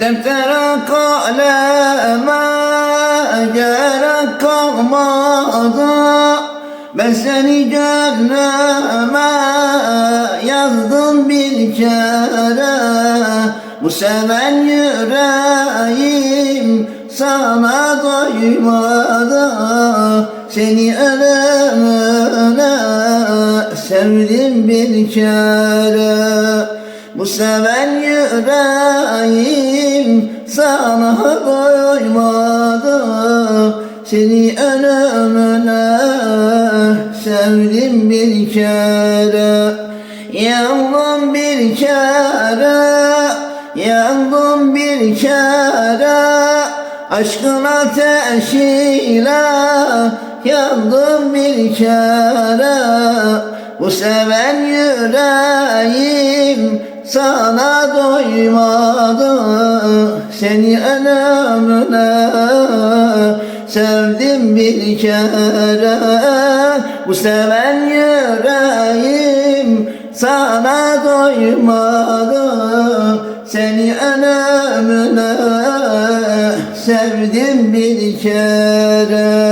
Deftere kaleme gerek kalmadı Ben seni gönlüme yazdım bir kere Bu seven yüreğim sana doymadı Seni ölümüne sevdim bir kere Bu seven yüreğim sana doymadı. Seni ölümüne sevdim bir kere. Yandım bir kere Yandım bir kere. Aşkın ateşiyle Yandım bir kere. Bu seven yüreğim Sana doymadı Seni ölümüne Sevdim bir kere. Bu seven yüreğim Sana doymadı Seni ölümüne Sevdim bir kere